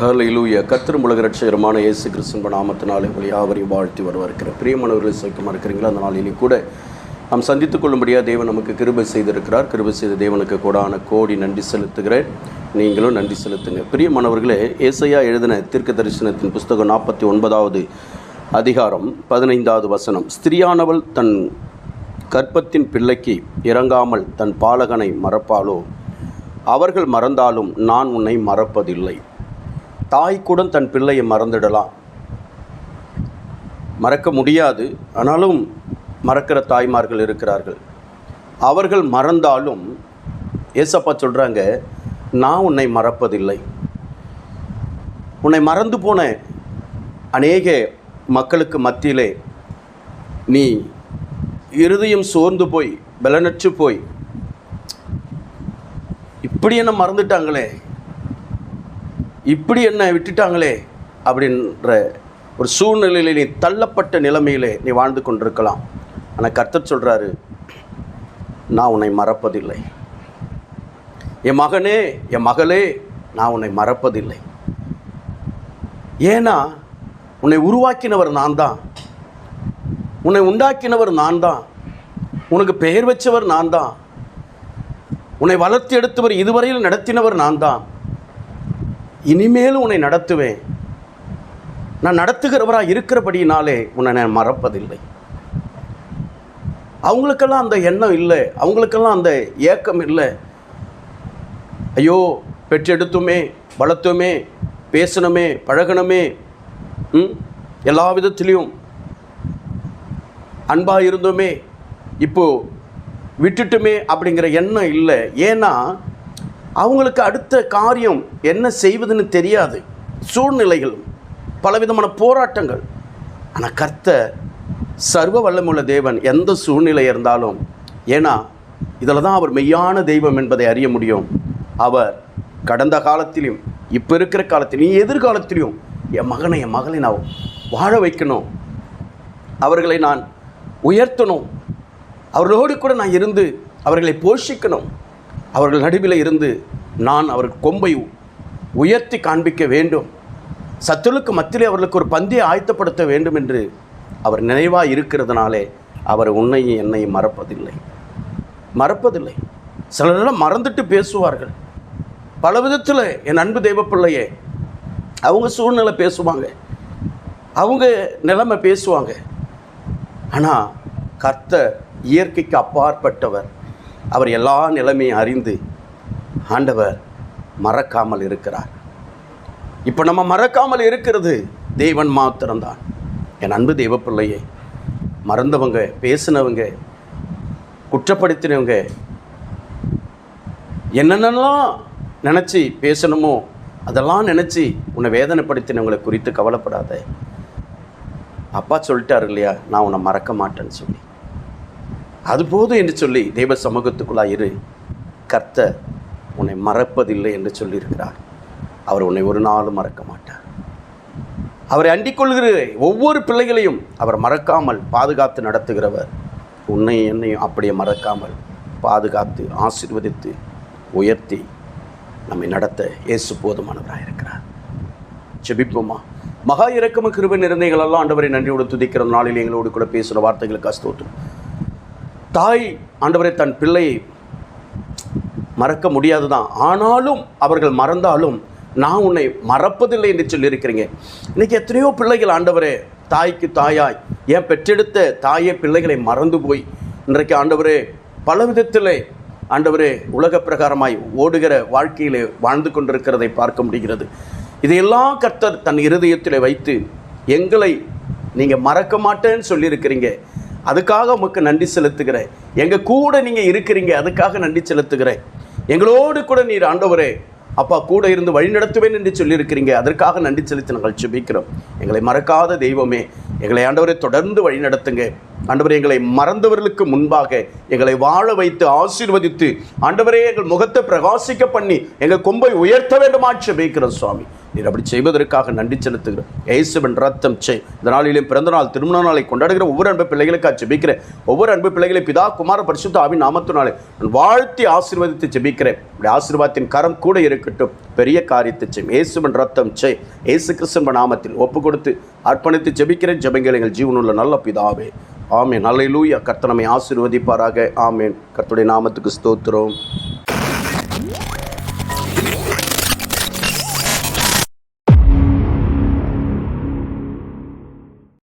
ஹalleluya கத்திரும் உலக ரட்சகரமான இயேசு கிறிஸ்துவின் நாமத்தினாலே உங்களை யாவரையும் வாழ்த்தி வரவேற்கிறேன். பிரியமானவர்களை சோக்கமாக இருக்கிறீங்களா? அந்த நாளிலே கூட நாம் சந்தித்துக் கொள்ளும்படியாக தேவன் நமக்கு கிருபை செய்திருக்கிறார். கிருபை செய்த தேவனுக்கு கூடான கோடி நன்றி செலுத்துகிறேன். நீங்களும் நன்றி செலுத்துங்க. பிரியமானவர்களே ஏசையா எழுதின தீர்க்க தரிசனத்தின் புஸ்தகம் நாற்பத்தி ஒன்பதாவது அதிகாரம் பதினைந்தாவது வசனம். ஸ்திரியானவள் தன் கற்பத்தின் பிள்ளைக்கு இறங்காமல் தன் பாலகனை மறப்பாளோ? அவர்கள் மறந்தாலும் நான் உன்னை மறப்பதில்லை. தாய் கூட தன் பிள்ளையை மறந்துடலாம். மறக்க முடியாது. ஆனாலும் மறக்கிற தாய்மார்கள் இருக்கிறார்கள். அவர்கள் மறந்தாலும் ஏசப்பா சொல்கிறாங்க நான் உன்னை மறப்பதில்லை. உன்னை மறந்து போன அநேக மக்களுக்கு மத்தியிலே நீ இருதயம் சோர்ந்து போய் பலனற்று போய் இப்படி என்ன மறந்துட்டாங்களே. இப்படி என்ன விட்டுட்டாங்களே அப்படின்ற ஒரு சூழ்நிலையில் நீ தள்ளப்பட்ட நிலைமையிலே நீ வாழ்ந்து கொண்டிருக்கலாம். ஆனால் கர்த்தர் சொல்கிறாரு நான் உன்னை மறப்பதில்லை. என் மகனே என் மகளே நான் உன்னை மறப்பதில்லை. ஏன்னா உன்னை உருவாக்கினவர் நான் தான். உன்னை உண்டாக்கினவர் நான் தான். உனக்கு பெயர் வச்சவர் நான் தான். உன்னை வளர்த்து எடுத்தவர் இதுவரையில் நடத்தினவர் நான் தான். இனிமேலும் உன்னை நடத்துவேன். நான் நடத்துகிறவராக இருக்கிறபடினாலே உன்னை நான் மறப்பதில்லை. அவங்களுக்கெல்லாம் அந்த எண்ணம் இல்லை. அவங்களுக்கெல்லாம் அந்த ஏக்கம் இல்லை. ஐயோ பெற்றெடுத்துமே வளர்த்துமே பேசணுமே பழகணுமே ம் எல்லா விதத்திலையும் அன்பாக இருந்தோமே இப்போது விட்டுட்டுமே அப்படிங்கிற எண்ணம் இல்லை. ஏன்னா அவங்களுக்கு அடுத்த காரியம் என்ன செய்வதுன்னு தெரியாது. சூழ்நிலைகள் பலவிதமான போராட்டங்கள். ஆனால் கர்த்தர் சர்வ வல்லமுள்ள தேவன் எந்த சூழ்நிலை இருந்தாலும் ஏன்னா இதில் தான் அவர் மெய்யான தெய்வம் என்பதை அறிய முடியும். அவர் கடந்த காலத்திலையும் இப்போ இருக்கிற காலத்திலையும் எதிர்காலத்திலையும் என் மகனை என் மகளை நான் வாழ வைக்கணும். அவர்களை நான் உயர்த்தணும். அவர்களோடு கூட நான் இருந்து அவர்களை போஷிக்கணும். அவர்கள் நடுவில் இருந்து நான் அவர் கொம்பை உயர்த்தி காண்பிக்க வேண்டும். சத்துலுக்கு மத்தியிலே அவர்களுக்கு ஒரு பந்தியை ஆயத்தப்படுத்த வேண்டும் என்று அவர் நினைவாக இருக்கிறதுனாலே அவர் உன்னையும் என்னையும் மறப்பதில்லை. மறப்பதில்லை. சிலரெல்லாம் மறந்துட்டு பேசுவார்கள். பல விதத்தில் என் அன்பு தெய்வ பிள்ளையே அவங்க சூழ்நிலை பேசுவாங்க. அவங்க நிலைமை பேசுவாங்க. ஆனால் கர்த்தர் இயற்கைக்கு அப்பாற்பட்டவர். அவர் எல்லா நிலைமையும் அறிந்து ஆண்டவர் மறக்காமல் இருக்கிறார். இப்போ நம்ம மறக்காமல் இருக்கிறது தேவன் மாத்திரம்தான். என் அன்பு தெய்வ பிள்ளையை மறந்தவங்க பேசினவங்க குற்றப்படுத்தினவங்க என்னென்னலாம் நினச்சி பேசணுமோ அதெல்லாம் நினச்சி உன்னை வேதனைப்படுத்தினவங்களை குறித்து கவலைப்படாத. அப்பா சொல்லிட்டார் இல்லையா நான் உன்னை மறக்க மாட்டேன்னு சொல்லி. அது போதும் என்று சொல்லி தெய்வ சமூகத்துக்குள்ளாக இரு. கர்த்தர் உன்னை மறப்பதில்லை என்று சொல்லியிருக்கிறார். அவர் உன்னை ஒரு நாளும் மறக்க மாட்டார். அவரை அண்டிக் கொள்கிற ஒவ்வொரு பிள்ளைகளையும் அவர் மறக்காமல் பாதுகாத்து நடத்துகிறவர். உன்னை என்னையும் அப்படியே மறக்காமல் பாதுகாத்து ஆசீர்வதித்து உயர்த்தி நம்மை நடத்த இயேசு போதுமானவராக இருக்கிறார். ஜெபிப்போமா? மகா இறக்கம கிருபை நிறந்தைகளெல்லாம் ஆண்டவரை நன்றியோடு துதிக்கிற நாளில் எங்களோடு கூட பேசுகிற வார்த்தைகளுக்கு அஸ்தோத்திரம். தாய் ஆண்டவரை தன் பிள்ளையை மறக்க முடியாது தான் ஆனாலும் அவர்கள் மறந்தாலும் நான் உன்னை மறப்பதில்லை என்று சொல்லியிருக்கிறீங்க. இன்றைக்கி எத்தனையோ பிள்ளைகள் ஆண்டவரே தாய்க்கு தாயாய் ஏன் பெற்றெடுத்த தாயே பிள்ளைகளை மறந்து போய் இன்றைக்கு ஆண்டவரே பல விதத்திலே ஆண்டவரே உலக பிரகாரமாய் ஓடுகிற வாழ்க்கையிலே வாழ்ந்து கொண்டிருக்கிறதை பார்க்க முடிகிறது. இதையெல்லாம் கர்த்தர் தன் இருதயத்தில் வைத்து எங்களை நீங்கள் மறக்க மாட்டேன்னு சொல்லியிருக்கிறீங்க. அதுக்காக உமக்கு நன்றி செலுத்துகிறேன். எங்கள் கூட நீங்கள் இருக்கிறீங்க அதுக்காக நன்றி செலுத்துகிறேன். எங்களோடு கூட நீர் ஆண்டவரே அப்பா கூட இருந்து வழி நடத்துவேன் என்று சொல்லியிருக்கிறீங்க. அதற்காக நன்றி செலுத்தி நாங்கள் சுபிக்கிறோம் எங்களை மறக்காத தெய்வமே எங்களை ஆண்டவரை தொடர்ந்து வழி நடத்துங்க. ஆண்டவரே எங்களை மறந்தவர்களுக்கு முன்பாக எங்களை வாழ வைத்து ஆசீர்வதித்து ஆண்டவரே எங்கள் முகத்தை பிரகாசிக்க பண்ணி எங்கள் கொம்பை உயர்த்த வேண்டுமா சுபிக்கிறோம் சுவாமி. நீர் அப்படி செய்வதற்காக நன்றி செலுத்துகிறோம் ஏசுவன் ரத்தம் செய். இந்த நாளிலும் பிறந்த நாள் திருமண நாளை கொண்டாடுகிற ஒவ்வொரு அன்பு பிள்ளைகளுக்காக ஜெபிக்கிறேன். ஒவ்வொரு அன்பு பிள்ளைகளை பிதா குமார பரிசுத்த ஆவின் நாமத்தினாலே நான் வாழ்த்தி ஆசீர்வதித்து ஜெபிக்கிறேன். இப்படி ஆசீர்வாதத்தின் கரம் கூட இருக்கட்டும். பெரிய காரியத்தை செய். ஏசுவன் ரத்தம் செய். இயேசு கிறிஸ்தன் நாமத்தில் ஒப்பு கொடுத்து அர்ப்பணித்து ஜெபிக்கிறேன். ஜெபங்கள் எங்கள் ஜீவனுள்ள நல்ல பிதாவே. ஆமேன். அல்லேலூயா கர்த்தனமை ஆசீர்வதிப்பாராக. ஆமேன். கர்த்தருடைய நாமத்துக்கு ஸ்தோத்திரம்.